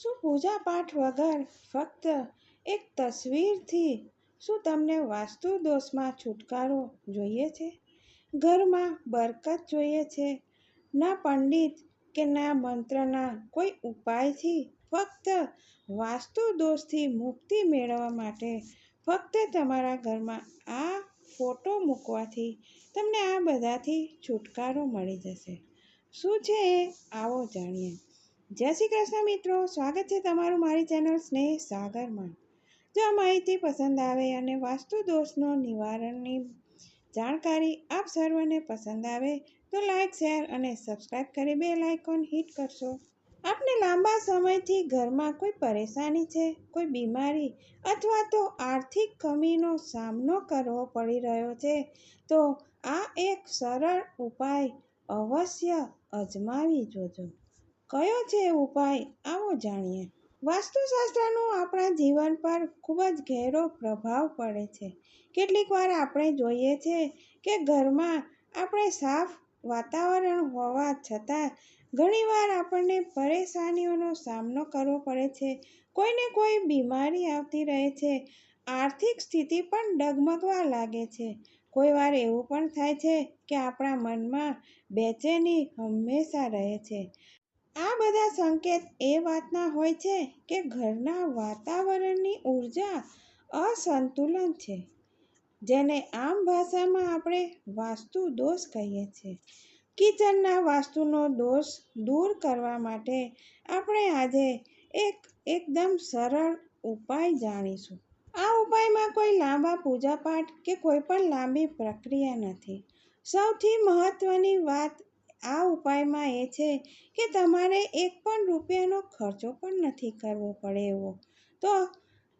શું પૂજા પાઠ વગર ફક્ત એક તસવીરથી શું તમને વાસ્તુ દોષમાં છુટકારો જોઈએ છે? ઘરમાં બરકત જોઈએ છે? ના પંડિત કે ના મંત્રના કોઈ ઉપાયથી ફક્ત વાસ્તુ દોષથી મુક્તિ મેળવવા માટે ફક્ત તમારા ઘરમાં આ ફોટો મૂકવાથી તમને આ બધાથી છુટકારો મળી જશે? શું છે એ? આવો જાણીએ. જય શ્રી કૃષ્ણ મિત્રો, સ્વાગત છે તમારું મારી ચેનલ સ્નેહ સાગરમાં જો આ માહિતી પસંદ આવે અને વાસ્તુ દોષનો નિવારણની જાણકારી આપ સર્વને પસંદ આવે, તો લાઇક શેર અને સબસ્ક્રાઇબ કરી બે લાઇકોન હિટ કરશો. આપને લાંબા સમયથી ઘરમાં કોઈ પરેશાની છે, કોઈ બીમારી અથવા તો આર્થિક કમીનો સામનો કરવો પડી રહ્યો છે, તો આ એક સરળ ઉપાય અવશ્ય અજમાવી જોજો. કયો છે ઉપાય, આવો જાણીએ. વાસ્તુશાસ્ત્રનો આપણા જીવન પર ખૂબ જ ઘેરો પ્રભાવ પડે છે. કેટલીક વાર આપણે જોઈએ છે કે ઘરમાં આપણે સાફ વાતાવરણ હોવા છતાં ઘણીવાર આપણને પરેશાનીઓનો સામનો કરવો પડે છે. કોઈને કોઈ બીમારી આવતી રહે છે, આર્થિક સ્થિતિ પણ ડગમગવા લાગે છે. કોઈ વાર એવું પણ થાય છે કે આપણા મનમાં બેચેની હંમેશા રહે છે. આ બધા સંકેત એ વાતના હોય છે કે ઘરના વાતાવરણની ઊર્જા અસંતુલન છે, જેને આમ ભાષામાં આપણે વાસ્તુ દોષ કહીએ છીએ. કિચનના વાસ્તુનો દોષ દૂર કરવા માટે આપણે આજે એક એકદમ સરળ ઉપાય જાણીશું. આ ઉપાયમાં કોઈ લાંબા પૂજાપાઠ કે કોઈ પણ લાંબી પ્રક્રિયા નથી. સૌથી મહત્વની વાત આ ઉપાયમાં એ છે કે તમારે એક પણ રૂપિયાનો ખર્ચો પણ નથી કરવો પડે એવો. તો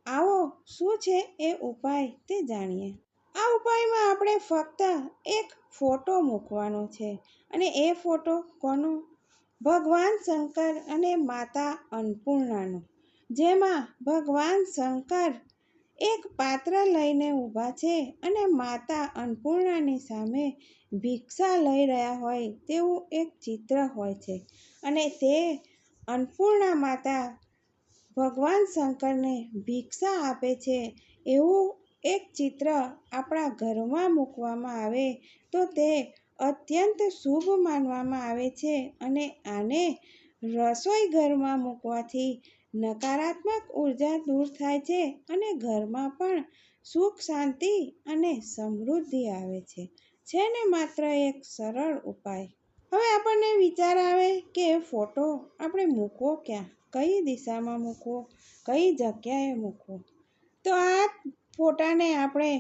આવો, શું છે એ ઉપાય તે જાણીએ. આ ઉપાયમાં આપણે ફક્ત એક ફોટો મૂકવાનો છે. અને એ ફોટો કોનો? ભગવાન શંકર અને માતા અન્નપૂર્ણાનો. જેમાં ભગવાન શંકર એક પાત્ર લઈને ઊભા છે અને માતા અન્નપૂર્ણાની સામે ભિક્ષા લઈ રહ્યા હોય તેવું એક ચિત્ર હોય છે. અને તે અન્નપૂર્ણા માતા ભગવાન શંકરને ભિક્ષા આપે છે એવું એક ચિત્ર આપણા ઘરમાં મૂકવામાં આવે તો તે અત્યંત શુભ માનવામાં આવે છે અને આને રસોઈ ઘરમાં મૂકવાથી નકારાત્મક ઊર્જા દૂર થાય છે અને ઘરમાં પણ સુખ, શાંતિ અને સમૃદ્ધિ આવે છે. છે ને માત્ર એક સરળ ઉપાય. હવે આપણને વિચાર આવે કે ફોટો આપણે મૂકવો ક્યાં? કઈ દિશામાં મૂકવો? કઈ જગ્યાએ મૂકવો? તો આ ફોટાને આપણે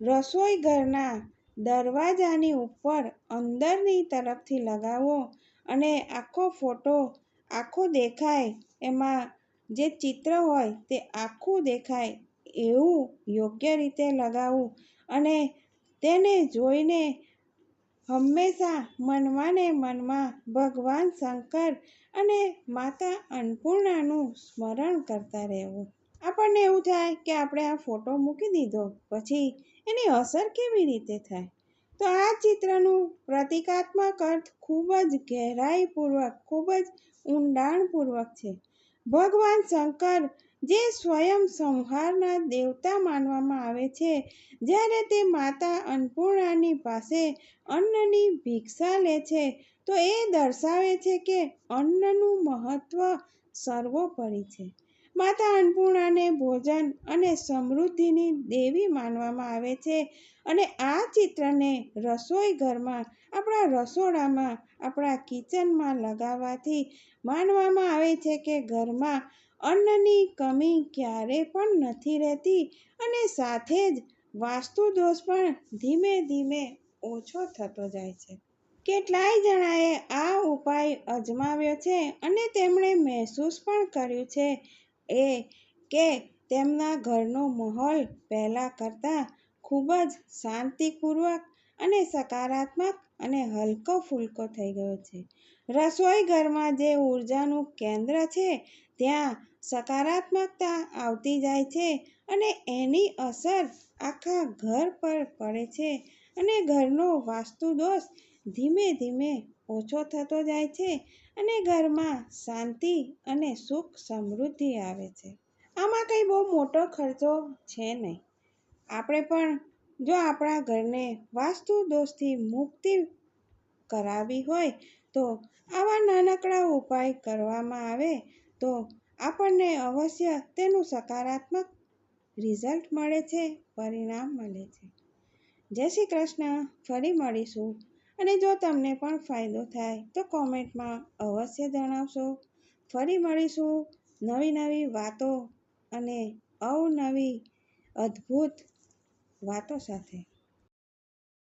રસોઈ ઘરના દરવાજાની ઉપર અંદરની તરફથી લગાવો અને આખો ફોટો આખો દેખાય. એમાં જે ચિત્ર હોય તે આખું દેખાય એવું યોગ્ય રીતે લગાવવું અને તેને જોઈને હંમેશા મનમાં મનમાં ભગવાન શંકર અને માતા અન્નપૂર્ણાનું સ્મરણ કરતા રહેવું. આપણને એવું થાય કે આપણે આ ફોટો મૂકી દીધો. પછી એની અસર કેવી રીતે થાય? તો આ ચિત્રનું પ્રતિકાત્મક અર્થ ખૂબ જ ગહેરાઈપૂર્વક, ખૂબ જ ઊંડાણપૂર્વક છે. ભગવાન શંકર જે સ્વયં સંહારના દેવતા માનવામાં આવે છે, જ્યારે તે માતા અન્નપૂર્ણાની પાસે અન્નની ભિક્ષા લે છે, તો એ દર્શાવે છે કે અન્નનું મહત્ત્વ સર્વોપરી છે. માતા અન્નપૂર્ણાને ભોજન અને સમૃદ્ધિની દેવી માનવામાં આવે છે. અને આ ચિત્રને રસોઈ ઘરમાં, આપણા રસોડામાં, આપણા કિચનમાં લગાવવાથી માનવામાં આવે છે કે ઘરમાં અન્નની કમી ક્યારે પણ નથી રહેતી અને સાથે જ વાસ્તુ દોષ પણ ધીમે ધીમે ઓછો થતો જાય છે. કેટલાય જણાએ આ ઉપાય અજમાવ્યો છે અને તેમણે મહેસૂસ પણ કર્યું છે. એ કે તેમના ઘરનો માહોલ પહેલાં કરતાં ખૂબ જ શાંતિપૂર્વક અને સકારાત્મક અને હલકો ફૂલકો થઈ ગયો છે. રસોઈ ઘરમાં જે ઉર્જાનું કેન્દ્ર છે, ત્યાં સકારાત્મકતા આવતી જાય છે અને એની અસર આખા ઘર પર પડે છે અને ઘરનો વાસ્તુ દોષ ધીમે ધીમે ઓછો થતો જાય છે અને ઘરમાં શાંતિ અને સુખ સમૃદ્ધિ આવે છે. આમાં કંઈ બહુ મોટો ખર્ચો છે નહીં. આપણે પણ જો આપણા ઘરને વાસ્તુ દોષથી મુક્તિ કરાવી હોય તો આવા નાનકડા ઉપાય કરવામાં આવે તો આપણને અવશ્ય તેનું સકારાત્મક રિઝલ્ટ મળે છે, પરિણામ મળે છે. જય શ્રી કૃષ્ણ. ફરી મળીશું. અને જો તમને પણ ફાયદો થાય, તો કોમેન્ટમાં અવશ્ય જણાવશો. ફરી મળીશું નવી નવી વાતો અને અવનવી અદ્ભુત વાતો સાથે.